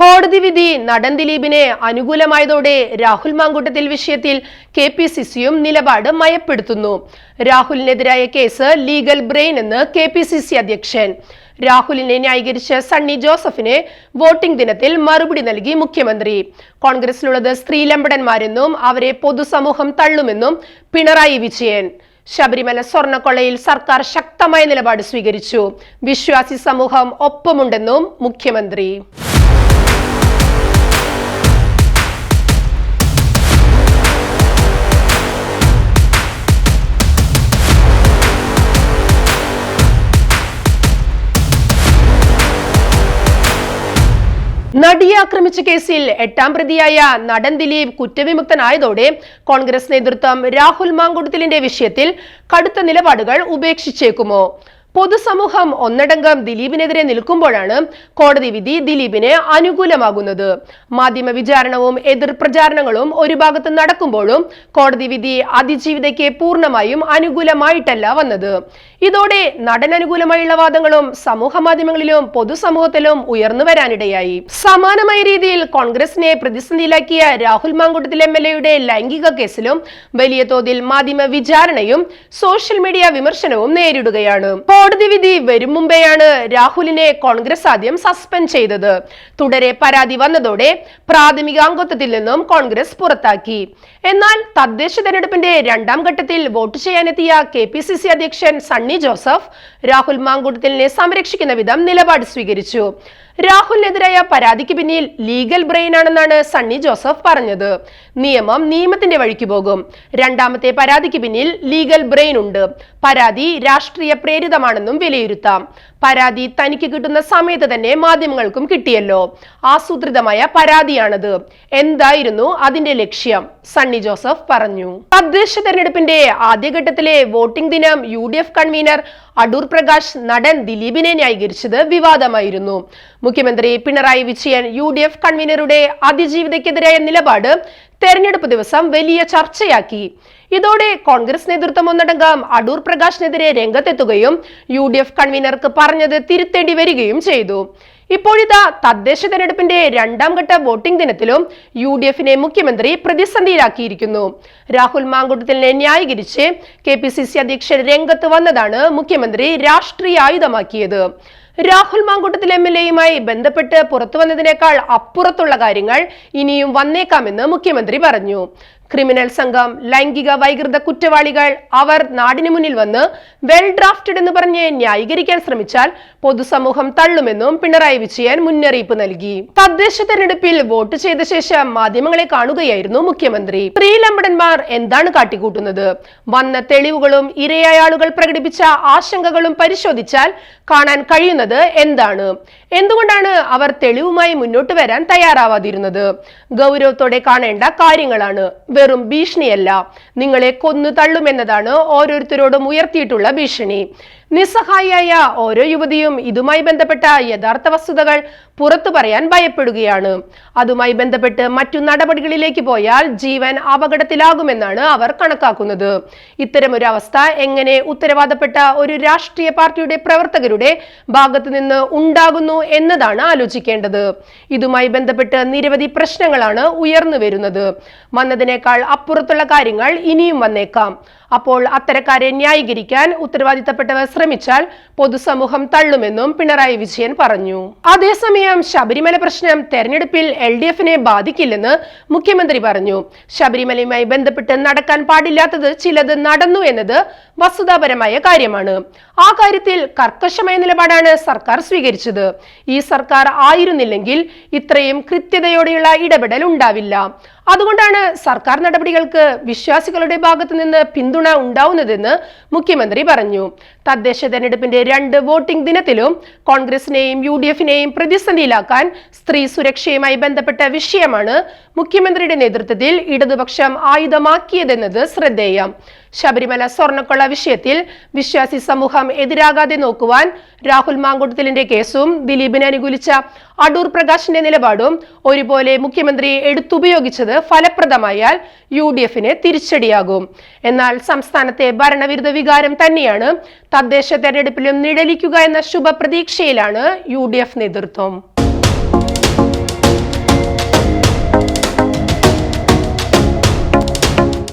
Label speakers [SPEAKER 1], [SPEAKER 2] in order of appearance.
[SPEAKER 1] കോടതി വിധി നടൻ ദിലീപിനെ അനുകൂലമായതോടെ രാഹുൽ മാങ്കൂട്ടത്തിൽ വിഷയത്തിൽ കെ പി സി സിയും നിലപാട് മയപ്പെടുത്തുന്നു. രാഹുലിനെതിരായ കേസ് ലീഗൽ ബ്രെയിൻ എന്ന് കെ പി സി സി അധ്യക്ഷൻ. രാഹുലിനെ ന്യായീകരിച്ച സണ്ണി ജോസഫിനെ വോട്ടിംഗ് ദിനത്തിൽ മറുപടി നൽകി മുഖ്യമന്ത്രി. കോൺഗ്രസിലുള്ളത് സ്ത്രീലമ്പടന്മാരെന്നും അവരെ പൊതുസമൂഹം തള്ളുമെന്നും പിണറായി വിജയൻ. ശബരിമല സ്വർണക്കൊള്ളയിൽ സർക്കാർ ശക്തമായ നിലപാട് സ്വീകരിച്ചു. വിശ്വാസി സമൂഹം ഒപ്പമുണ്ടെന്നും മുഖ്യമന്ത്രി. നടിയെ ആക്രമിച്ച കേസിൽ എട്ടാം പ്രതിയായ നടൻ ദിലീപ് കുറ്റവിമുക്തനായതോടെ കോൺഗ്രസ് നേതൃത്വം രാഹുൽ മാങ്കുടത്തിലിന്റെ വിഷയത്തിൽ കടുത്ത നിലപാടുകൾ ഉപേക്ഷിച്ചേക്കുമോ? പൊതുസമൂഹം ഒന്നടങ്കം ദിലീപിനെതിരെ നിൽക്കുമ്പോഴാണ് കോടതി വിധി ദിലീപിന് അനുകൂലമാകുന്നത്. മാധ്യമ വിചാരണവും എതിർ പ്രചാരണങ്ങളും ഒരു ഭാഗത്ത് നടക്കുമ്പോഴും കോടതി വിധി അതിജീവിതയ്ക്ക് പൂർണമായും അനുകൂലമായിട്ടല്ല വന്നത്. ഇതോടെ നടനനുകൂലമായുള്ള വാദങ്ങളും സമൂഹ മാധ്യമങ്ങളിലും പൊതുസമൂഹത്തിലും ഉയർന്നു വരാനിടയായി. സമാനമായ രീതിയിൽ കോൺഗ്രസിനെ പ്രതിസന്ധിയിലാക്കിയ രാഹുൽ മാങ്കുട്ടത്തിൽ എം എൽ എയുടെ ലൈംഗിക കേസിലും വലിയ തോതിൽ മാധ്യമ വിചാരണയും സോഷ്യൽ മീഡിയ വിമർശനവും നേരിടുകയാണ്. കോടതി വിധി വരും മുമ്പെയാണ് രാഹുലിനെ കോൺഗ്രസ് ആദ്യം സസ്പെൻഡ് ചെയ്തത്. തുടരെ പരാതി വന്നതോടെ പ്രാഥമിക അംഗത്വത്തിൽ നിന്നും കോൺഗ്രസ് പുറത്താക്കി. എന്നാൽ തദ്ദേശ തെരഞ്ഞെടുപ്പിന്റെ രണ്ടാം ഘട്ടത്തിൽ വോട്ട് ചെയ്യാനെത്തിയ കെ പി സി സി അധ്യക്ഷൻ സണ്ണി ജോസഫ് രാഹുൽ മാങ്കുട്ടത്തിലിനെ സംരക്ഷിക്കുന്ന വിധം നിലപാട് സ്വീകരിച്ചു. രാഹുലിനെതിരായ പരാതിക്ക് പിന്നിൽ ലീഗൽ ബ്രെയിൻ ആണെന്നാണ് സണ്ണി ജോസഫ് പറഞ്ഞത്. നിയമം നിയമത്തിന്റെ വഴിക്ക് പോകും. രണ്ടാമത്തെ പരാതിക്ക് പിന്നിൽ ലീഗൽ ബ്രെയിൻ ഉണ്ട് പരാതി രാഷ്ട്രീയ പ്രേരിതമാണെന്നും വിലയിരുത്താം. പരാതി തനിക്ക് കിട്ടുന്ന സമയത്ത് തന്നെ മാധ്യമങ്ങൾക്കും കിട്ടിയല്ലോ. ആസൂത്രിതമായ പരാതിയാണത്. എന്തായിരുന്നു അതിന്റെ ലക്ഷ്യം? സണ്ണി ജോസഫ് പറഞ്ഞു. തദ്ദേശ തെരഞ്ഞെടുപ്പിന്റെ ആദ്യഘട്ടത്തിലെ വോട്ടിംഗ് ദിനം യു കൺവീനർ അടൂർ പ്രകാശ് നടൻ ദിലീപിനെ ന്യായീകരിച്ചത് വിവാദമായിരുന്നു. മുഖ്യമന്ത്രി Pinarayi Vijayan U D F കൺവീനറുടെ അതിജീവിതയ്ക്കെതിരായ നിലപാട് തെരഞ്ഞെടുപ്പ് ദിവസം വലിയ ചർച്ചയാക്കി. ഇതോടെ കോൺഗ്രസ് നേതൃത്വം ഒന്നടങ്കം അടൂർ പ്രകാശിനെതിരെ രംഗത്തെത്തുകയും യു ഡി എഫ് കൺവീനർക്ക് പറഞ്ഞത് തിരുത്തേണ്ടി വരികയും ചെയ്തു. ഇപ്പോഴിതാ തദ്ദേശ തെരഞ്ഞെടുപ്പിന്റെ രണ്ടാം ഘട്ട വോട്ടിംഗ് ദിനത്തിലും യു ഡി എഫിനെ മുഖ്യമന്ത്രി പ്രതിസന്ധിയിലാക്കിയിരിക്കുന്നു. രാഹുൽ മാങ്കുട്ടത്തിലിനെ ന്യായീകരിച്ച് കെ പി സി സി അധ്യക്ഷൻ രംഗത്ത് വന്നതാണ് മുഖ്യമന്ത്രി രാഷ്ട്രീയ ആയുധമാക്കിയത്. രാഹുൽ മാങ്കൂട്ടത്തിൽ എം എൽ എയുമായി ബന്ധപ്പെട്ട് പുറത്തു വന്നതിനേക്കാൾ അപ്പുറത്തുള്ള കാര്യങ്ങൾ ഇനിയും വന്നേക്കാമെന്ന് മുഖ്യമന്ത്രി പറഞ്ഞു. ക്രിമിനൽ സംഘം ലൈംഗിക വൈകൃത കുറ്റവാളികൾ അവർ നാടിനു മുന്നിൽ വന്ന് വെൽ ഡ്രാഫ്റ്റഡ് എന്ന് പറഞ്ഞ് ന്യായീകരിക്കാൻ ശ്രമിച്ചാൽ പൊതുസമൂഹം തള്ളുമെന്നും പിണറായി വിജയൻ മുന്നറിയിപ്പ് നൽകി. തദ്ദേശ തെരഞ്ഞെടുപ്പിൽ വോട്ട് ചെയ്ത ശേഷം മാധ്യമങ്ങളെ കാണുകയായിരുന്നു മുഖ്യമന്ത്രി. സ്ത്രീലമ്പടന്മാർ എന്താണ് കാട്ടിക്കൂട്ടുന്നത്? വന്ന തെളിവുകളും ഇരയായ ആളുകൾ പ്രകടിപ്പിച്ച ആശങ്കകളും പരിശോധിച്ചാൽ കാണാൻ കഴിയുന്നത് എന്താണ്? എന്തുകൊണ്ടാണ് അവർ തെളിവുമായി മുന്നോട്ട് വരാൻ തയ്യാറാവാതിരുന്നത്? ഗൗരവത്തോടെ കാണേണ്ട കാര്യങ്ങളാണ് വെറും ഭീഷണിയല്ല. നിങ്ങളെ കൊന്നു തള്ളുമെന്നതാണ് ഓരോരുത്തരോടും ഉയർത്തിയിട്ടുള്ള ഭീഷണി. നിസ്സഹായിയായ ഓരോ യുവതിയും ഇതുമായി ബന്ധപ്പെട്ട യഥാർത്ഥ വസ്തുതകൾ പുറത്തു പറയാൻ ഭയപ്പെടുകയാണ്. അതുമായി ബന്ധപ്പെട്ട് മറ്റു നടപടികളിലേക്ക് പോയാൽ ജീവൻ അപകടത്തിലാകുമെന്നാണ് അവർ കണക്കാക്കുന്നത്. ഇത്തരമൊരു അവസ്ഥ എങ്ങനെ ഉത്തരവാദപ്പെട്ട ഒരു രാഷ്ട്രീയ പാർട്ടിയുടെ പ്രവർത്തകരുടെ ഭാഗത്തു നിന്ന് ഉണ്ടാകുന്നു എന്നതാണ് ആലോചിക്കേണ്ടത്. ഇതുമായി ബന്ധപ്പെട്ട് നിരവധി പ്രശ്നങ്ങളാണ് ഉയർന്നു വരുന്നത്. വന്നതിനേക്കാൾ അപ്പുറത്തുള്ള കാര്യങ്ങൾ ഇനിയും വന്നേക്കാം. അപ്പോൾ അത്തരക്കാരെ ന്യായീകരിക്കാൻ ഉത്തരവാദിത്തപ്പെട്ടവർ ശ്രമിച്ചാൽ പൊതുസമൂഹം തള്ളുമെന്നും പിണറായി വിജയൻ പറഞ്ഞു. അതേസമയം ശബരിമല പ്രശ്നം തെരഞ്ഞെടുപ്പിൽ എൽ ഡി എഫിനെ ബാധിക്കില്ലെന്ന് മുഖ്യമന്ത്രി പറഞ്ഞു. ശബരിമലയുമായി ബന്ധപ്പെട്ട് നടക്കാൻ പാടില്ലാത്തത് ചിലത് നടന്നു എന്നത് വസ്തുതാപരമായ കാര്യമാണ്. ആ കാര്യത്തിൽ കർക്കശമായ നിലപാടാണ് സർക്കാർ സ്വീകരിച്ചത്. ഈ സർക്കാർ ആയിരുന്നില്ലെങ്കിൽ ഇത്രയും കൃത്യതയോടെയുള്ള ഇടപെടൽ ഉണ്ടാവില്ല. അതുകൊണ്ടാണ് സർക്കാർ നടപടികൾക്ക് വിശ്വാസികളുടെ ഭാഗത്തു നിന്ന് പിന്തുണ ഉണ്ടാവുന്നതെന്ന് മുഖ്യമന്ത്രി പറഞ്ഞു. തദ്ദേശ തെരഞ്ഞെടുപ്പിന്റെ രണ്ട് വോട്ടിംഗ് ദിനത്തിലും കോൺഗ്രസിനെയും യു ഡി എഫിനെയും പ്രതിസന്ധിയിലാക്കാൻ സ്ത്രീ സുരക്ഷയുമായി ബന്ധപ്പെട്ട വിഷയമാണ് മുഖ്യമന്ത്രിയുടെ നേതൃത്വത്തിൽ ഇടതുപക്ഷം ആയുധമാക്കിയതെന്നത് ശ്രദ്ധേയം. ശബരിമല സ്വർണക്കൊള്ള വിഷയത്തിൽ വിശ്വാസി സമൂഹം എതിരാകാതെ നോക്കുവാൻ രാഹുൽ മാങ്കുട്ടത്തിലിന്റെ കേസും ദിലീപിനെ അനുകൂലിച്ച അടൂർ പ്രകാശിന്റെ നിലപാടും ഒരുപോലെ മുഖ്യമന്ത്രി എടുത്തുപയോഗിച്ചത് ഫലപ്രദമായാൽ യു ഡി എഫിന് തിരിച്ചടിയാകും. എന്നാൽ സംസ്ഥാനത്തെ ഭരണവിരുദ്ധ വികാരം തന്നെയാണ് തദ്ദേശ തെരഞ്ഞെടുപ്പിലും നിഴലിക്കുക എന്ന ശുഭപ്രതീക്ഷയിലാണ് യു ഡി എഫ് നേതൃത്വം.